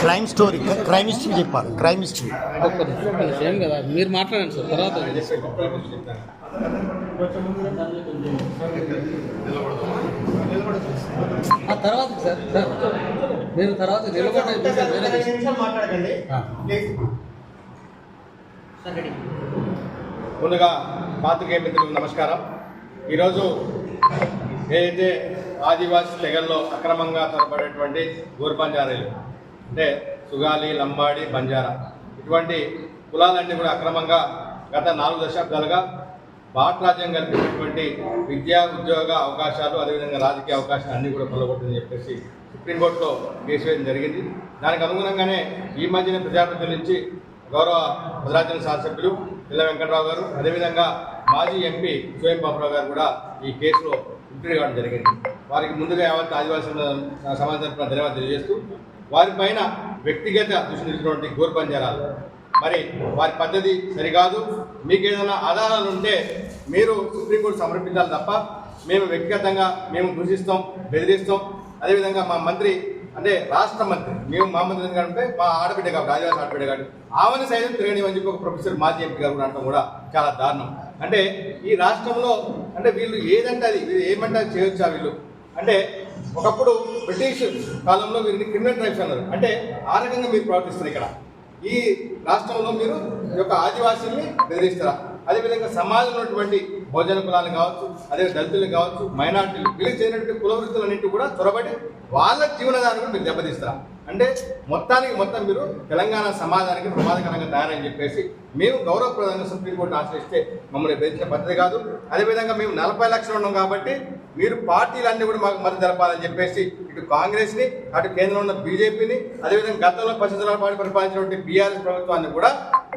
Crime story crime history చెప్పాలి crime history. ఒక్క నిమిషం ఏం కదా? మీరు మాట్లాడండి సార్ తర్వాత ఆ తర్వాత సార్ మీరు తర్వాత. ముందుగా పాత్రికేయ మిత్రులకు నమస్కారం. ఈరోజు ఏదైతే ఆదివాసీ తెగల్లో అక్రమంగా తరబడేటువంటి గోరు బంజారీలు. అంటే సుగాలి లంబాడి బంజారా. ఇటువంటి కులాలన్నీ కూడా అక్రమంగా గత నాలుగు దశాబ్దాలుగా భారత రాజ్యం కల్పించినటువంటి విద్యా ఉద్యోగ అవకాశాలు అదేవిధంగా రాజకీయ అవకాశాలు అన్నీ కూడా కొల్లగొట్టిందని చెప్పేసి సుప్రీంకోర్టులో కేసు వేయడం జరిగింది. దానికి అనుగుణంగానే ఈ మధ్యన ప్రజాప్రతినిధుల నుంచి గౌరవ భద్రాచలం శాసనసభ్యులు పిల్ల వెంకటరావు గారు అదేవిధంగా మాజీ ఎంపీ స్వయం బాబురావు గారు కూడా ఈ కేసులో ఇంటర్వ్యూ కావడం జరిగింది. వారికి ముందుగా యావత్ ఆదివాసీ సమాజం తరఫున ధన్యవాదాలు తెలియజేస్తూ వారిపైన వ్యక్తిగత దృష్టి ఘోర బంజారాలు మరి వారి పద్ధతి సరికాదు. మీకు ఏదైనా ఆధారాలు ఉంటే మీరు సుప్రీంకోర్టు సమర్పించాలి తప్ప మేము వ్యక్తిగతంగా మేము దూషిస్తాం బెదిరిస్తాం. అదేవిధంగా మా మంత్రి అంటే రాష్ట్ర మంత్రి మేము మా మంత్రి ఎందుకంటే మా ఆడబిడ్డ కాబట్టి ఆదివాసి ఆడబిడ్డ కాబట్టి ఆమెను సైతం తిరగని అని చెప్పి ఒక ప్రొఫెసర్ మాజీ ఎంపీ గారు కూడా కూడా చాలా దారుణం. అంటే ఈ రాష్ట్రంలో అంటే వీళ్ళు ఏదంటే అది వీళ్ళు ఏమంటే అది చేయొచ్చా వీళ్ళు? అంటే ఒకప్పుడు బ్రిటిష్ కాలంలో వీరిని క్రిమినల్ ట్రైబ్స్ అన్నారు. అంటే ఆ రకంగా మీరు ప్రవర్తిస్తారు ఇక్కడ. ఈ రాష్ట్రంలో మీరు ఈ యొక్క ఆదివాసీల్ని బెదిరిస్తారా? అదేవిధంగా సమాజంలో ఉన్నటువంటి భోజన కులాలు కావచ్చు అదే దళితులు కావచ్చు మైనార్టీలు వీళ్ళకి చేయనటువంటి కుల వృత్తులన్నింటి కూడా చొరబడి వాళ్ళ జీవనదాన్ని కూడా మీరు దెబ్బతీస్తారా? అంటే మొత్తానికి మొత్తం మీరు తెలంగాణ సమాజానికి ప్రమాదకరంగా తయారని చెప్పేసి మేము గౌరవప్రదంగా సుప్రీంకోర్టు ఆశ్రయిస్తే మమ్మల్ని బెదిరించిన పద్ధతి కాదు. అదేవిధంగా మేము నలభై లక్షలు ఉన్నాం కాబట్టి మీరు పార్టీలన్నీ కూడా మాకు మద్దతు తెలపాలని చెప్పేసి ఇటు కాంగ్రెస్ని అటు కేంద్రంలో ఉన్న బీజేపీని అదేవిధంగా గతంలో పశ్చిమ పార్టీ పరిపాలించినటువంటి బీఆర్ఎస్ ప్రభుత్వాన్ని కూడా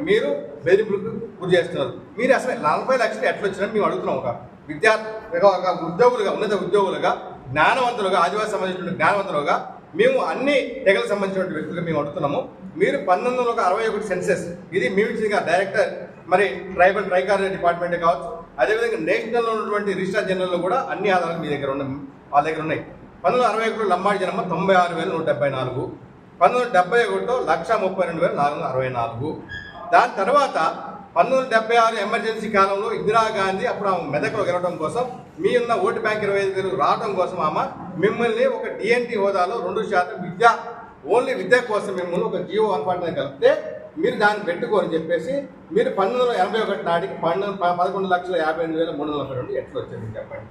మీరు బెదిరింపులకు గురి చేస్తున్నారు. మీరు అసలు నలభై లక్షలు ఎట్లా వచ్చినా మేము అడుగుతున్నాం ఒక విద్యార్థి ఒక ఉద్యోగులుగా ఉన్నత ఉద్యోగులుగా జ్ఞానవంతులుగా ఆదివాసి సంబంధించిన జ్ఞానవంతులుగా మేము అన్ని తెగలకు సంబంధించిన వ్యక్తులుగా మేము అడుగుతున్నాము. మీరు పంతొమ్మిది వందల అరవై ఒకటి సెన్సెస్ ఇది మేము డైరెక్టర్ మరి ట్రైబల్ ట్రైకార్ డిపార్ట్మెంట్ కావచ్చు అదేవిధంగా నేషనల్లో ఉన్నటువంటి రిజిస్టర్ జనరల్లో కూడా అన్ని ఆధారాలు మీ దగ్గర ఉన్నాయి వాళ్ళ దగ్గర ఉన్నాయి. పంతొమ్మిది అరవై ఒకటిలో లంబాడి జనమ తొంభై ఆరు వేల నూట డెబ్బై నాలుగు పంతొమ్మిది వందల డెబ్బై ఒకటిలో లక్ష ముప్పై రెండు వేల నాలుగు వందల అరవై నాలుగు. దాని తర్వాత పంతొమ్మిది వందల డెబ్బై ఆరు ఎమర్జెన్సీ కాలంలో ఇందిరాగాంధీ అప్పుడు ఆమె మెదక్లో గెలవడం కోసం మీ ఉన్న ఓటు బ్యాంక్ ఇరవై ఐదు వేలు రావడం కోసం ఆమె మిమ్మల్ని ఒక డిఎన్టీ హోదాలో రెండు శాతం విద్య ఓన్లీ విద్య కోసం మిమ్మల్ని ఒక జీవో వన్ కలిపితే మీరు దాన్ని పెట్టుకోని చెప్పేసి మీరు పంతొమ్మిది వందల ఎనభై ఒకటి నాటికి పన్నెండు పదకొండు లక్షల యాభై ఎనిమిది వేల మూడు వందల నలభై రెండు ఎట్లా వచ్చింది చెప్పండి.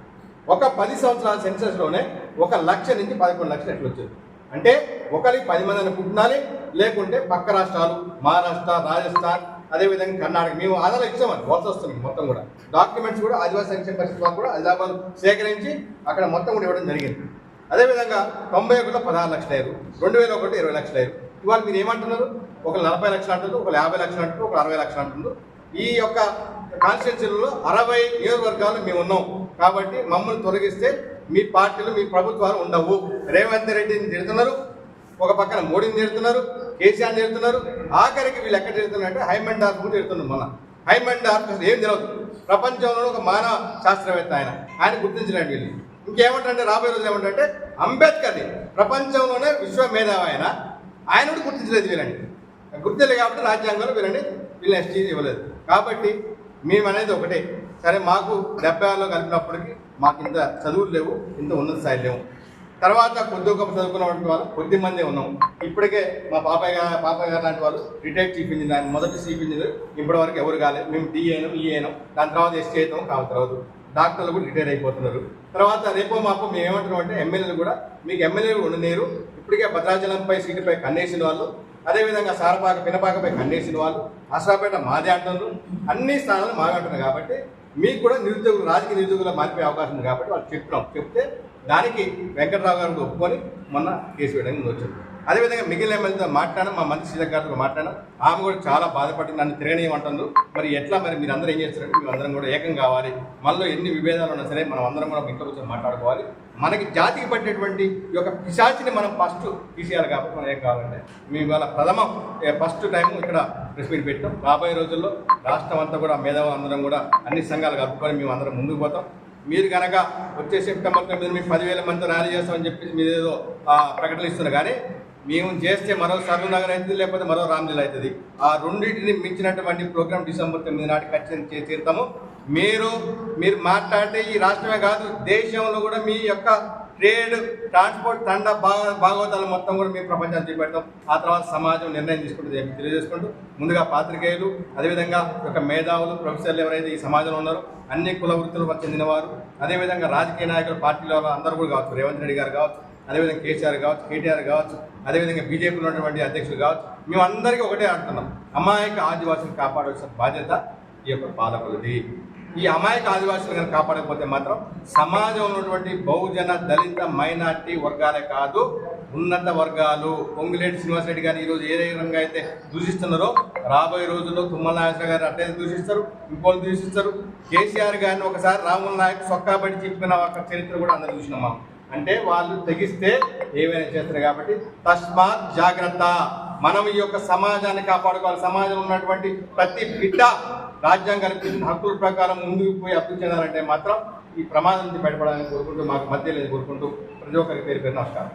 ఒక పది సంవత్సరాల సెన్సెస్లోనే ఒక లక్ష నుంచి పదకొండు లక్షలు ఎట్లా వచ్చింది అంటే ఒకరికి పది మంది అనుకుంటున్నారే లేకుంటే పక్క రాష్ట్రాలు మహారాష్ట్ర రాజస్థాన్ అదేవిధంగా కర్ణాటక మేము ఆధారాలు ఇచ్చామని వలస వస్తుంది మొత్తం కూడా. డాక్యుమెంట్స్ కూడా ఆదివాసీ సంక్షేమ పరిషత్ వాళ్ళు కూడా హైదరాబాద్ సేకరించి అక్కడ మొత్తం కూడా ఇవ్వడం జరిగింది. అదేవిధంగా తొంభై ఒకటిలో పదహారు లక్షల ఐదు రెండు వేల ఒకటి ఇరవై లక్షలు ఐదు ఇవాళ మీరు ఏమంటున్నారు? ఒక నలభై లక్షలు అంటున్నారు ఒక యాభై లక్షలు అంటున్నారు ఒక అరవై లక్షలు అంటున్నారు. ఈ యొక్క కాన్స్టిట్యున్సీలలో అరవై నియోజకవర్గాలు మేము ఉన్నాం. కాబట్టి మమ్మల్ని తొలగిస్తే మీ పార్టీలు మీ ప్రభుత్వాలు ఉండవు. రేవంత్ రెడ్డిని తిడుతున్నారు ఒక పక్కన మోడీని తిడుతున్నారు కేసీఆర్ తిడుతున్నారు. ఆఖరికి వీళ్ళు ఎక్కడ తిడుతున్నారంటే హైమండ్ ఆర్ఫ్ కూడా తిడుతున్నారు మన హైమండ్ ఆర్ఫ్ ఏం తెలియదు ప్రపంచంలో ఒక మానవ శాస్త్రవేత్త ఆయన. ఆయన గుర్తించలేండి వీళ్ళు ఇంకేమంటే రాబోయే రోజులు ఏమంటే అంబేద్కర్ని ప్రపంచంలోనే విశ్వ మేధావి ఆయన ఆయన కూడా గుర్తించలేదు వీళ్ళని. గుర్తులేదు కాబట్టి రాజ్యాంగంలో వీళ్ళని వీళ్ళని ఎస్టీ ఇవ్వలేదు. కాబట్టి మేము అనేది ఒకటే. సరే మాకు డెబ్బై ఆరులో కలిపినప్పటికీ మాకు ఇంత చదువులు లేవు ఇంత ఉన్నత స్థాయి లేవు. తర్వాత కొద్ది గొప్ప చదువుకున్నటువంటి వాళ్ళు కొద్ది మంది ఉన్నాం. ఇప్పటికే మా పాపయ్య గారు పాపయ్య గారు లాంటి వాళ్ళు రిటైర్డ్ చీఫ్ ఇంజనీర్ ఆయన మొదటి చీఫ్ ఇంజనీర్. ఇప్పటి వరకు ఎవరు కాలేదు. మేము డిఏను ఈఏను దాని తర్వాత ఎస్టీ అవుతాం కావాలి తర్వాత. డాక్టర్లు కూడా రిటైర్ అయిపోతున్నారు. తర్వాత రేపో మాపో మేము ఏమంటున్నాం అంటే ఎమ్మెల్యేలు కూడా మీకు ఎమ్మెల్యేలు ఉండలేరు. ఇప్పటికే భద్రాచలంపై సీటుపై కన్నేసిన వాళ్ళు అదేవిధంగా సారపాక పినపాకపై కన్నేసిన వాళ్ళు అసరాపేట మాదే అంటున్నారు. అన్ని స్థానాలు మావే అంటున్నారు కాబట్టి మీకు కూడా నిరుద్యోగులు రాజకీయ నిరుద్యోగులు మారిపోయే అవకాశం ఉంది కాబట్టి వాళ్ళు చెప్తున్నాం. చెప్తే దానికి వెంకటరావు గారిని ఒప్పుకొని మొన్న కేసు వేయడానికి వచ్చారు. అదేవిధంగా మిగిలిన ఎమ్మెల్యేతో మాట్లాడడం మా మంత్రి శ్రీధర్ గారితో మాట్లాడడం ఆమె కూడా చాలా బాధపడి నన్ను తిరగనీయమంటుంది మరి ఎట్లా మరి మీరు అందరూ ఏం చేస్తారంటే మేము అందరం కూడా ఏకం కావాలి. మనలో ఎన్ని విభేదాలు ఉన్నా సరే మనం అందరం కూడా ఇంట్లో కూర్చొని మాట్లాడుకోవాలి. మనకి జాతికి పట్టేటువంటి ఈ యొక్క పిశాచిని మనం ఫస్ట్ తీసేయాలి కాబట్టి మనం ఏం కావాలంటే మేము ఇవాళ ప్రథమ ఫస్ట్ టైం ఇక్కడ ప్రెస్ మీట్ పెట్టాం. రాబోయే రోజుల్లో రాష్ట్రం అంతా కూడా మేధావులు అందరం కూడా అన్ని సంఘాలు కలుపుకొని మేము అందరం ముందుకు పోతాం. మీరు కనుక వచ్చే సెప్టెంబర్ మీరు మీకు పదివేల మంది ర్యాలీ చేస్తామని చెప్పేసి మీరు ఏదో ప్రకటనలు ఇస్తున్నారు. కానీ మేము చేస్తే మరో సర్వనగర్ అవుతుంది లేకపోతే మరో రామ్లీల అవుతుంది. ఆ రెండింటిని మించినటువంటి ప్రోగ్రామ్ డిసెంబర్ తొమ్మిది నాటి ఖచ్చితంగా చేసి తీరుతాము మీరు మీరు మాట్లాడితే ఈ రాష్ట్రమే కాదు దేశంలో కూడా మీ యొక్క ట్రేడ్ ట్రాన్స్పోర్ట్ తండ భాగ భాగవతాలు మొత్తం కూడా మేము ప్రపంచాన్ని చూపెడతాం. ఆ తర్వాత సమాజం నిర్ణయం తీసుకుంటుంది తెలియజేసుకుంటూ ముందుగా పాత్రికేయులు అదేవిధంగా ఒక మేధావులు ప్రొఫెసర్లు ఎవరైతే ఈ సమాజంలో ఉన్నారో అన్ని కుల వృత్తులకు చెందినవారు అదేవిధంగా రాజకీయ నాయకులు పార్టీల అందరూ కూడా కావచ్చు. రేవంత్ రెడ్డి గారు కావచ్చు అదేవిధంగా కేసీఆర్ కావచ్చు కేటీఆర్ కావచ్చు అదేవిధంగా బీజేపీలో ఉన్నటువంటి అధ్యక్షులు కావచ్చు. మేము అందరికీ ఒకటే అంటున్నాం. అమాయక ఆదివాసులు కాపాడాల్సిన బాధ్యత ఈ యొక్క పాలకులది. ఈ అమాయక ఆదివాసులు కనుక కాపాడకపోతే మాత్రం సమాజంలో ఉన్నటువంటి బహుజన దళిత మైనార్టీ వర్గాలే కాదు ఉన్నత వర్గాలు. పొంగులేటి శ్రీనివాసరెడ్డి గారు ఈరోజు ఏ రకంగా అయితే దూషిస్తున్నారో రాబోయే రోజుల్లో తుమ్మల నాగేశ్వర గారు అట్లే దూషిస్తారు ఇంకోళ్ళు దూషిస్తారు. కేసీఆర్ గారిని ఒకసారి రాముల నాయక్ సొక్కాబడి చెప్పిన ఒక చరిత్ర కూడా అందరూ చూసినాం మనం. అంటే వాళ్ళు తెగిస్తే ఏమైనా చేస్తారు కాబట్టి తస్మాత్ జాగ్రత్త. మనం ఈ యొక్క సమాజాన్ని కాపాడుకోవాలి. సమాజంలో ఉన్నటువంటి ప్రతి బిడ్డ రాజ్యాంగం కల్పించిన హక్కుల ప్రకారం ముందుకు పోయి అభివృద్ధి చెందాలంటే మాత్రం ఈ ప్రమాదం నుంచి బయటపడాలని కోరుకుంటూ మాకు మధ్య లేదు కోరుకుంటూ ప్రతి ఒక్కరికి పేరు పేరు నమస్కారం.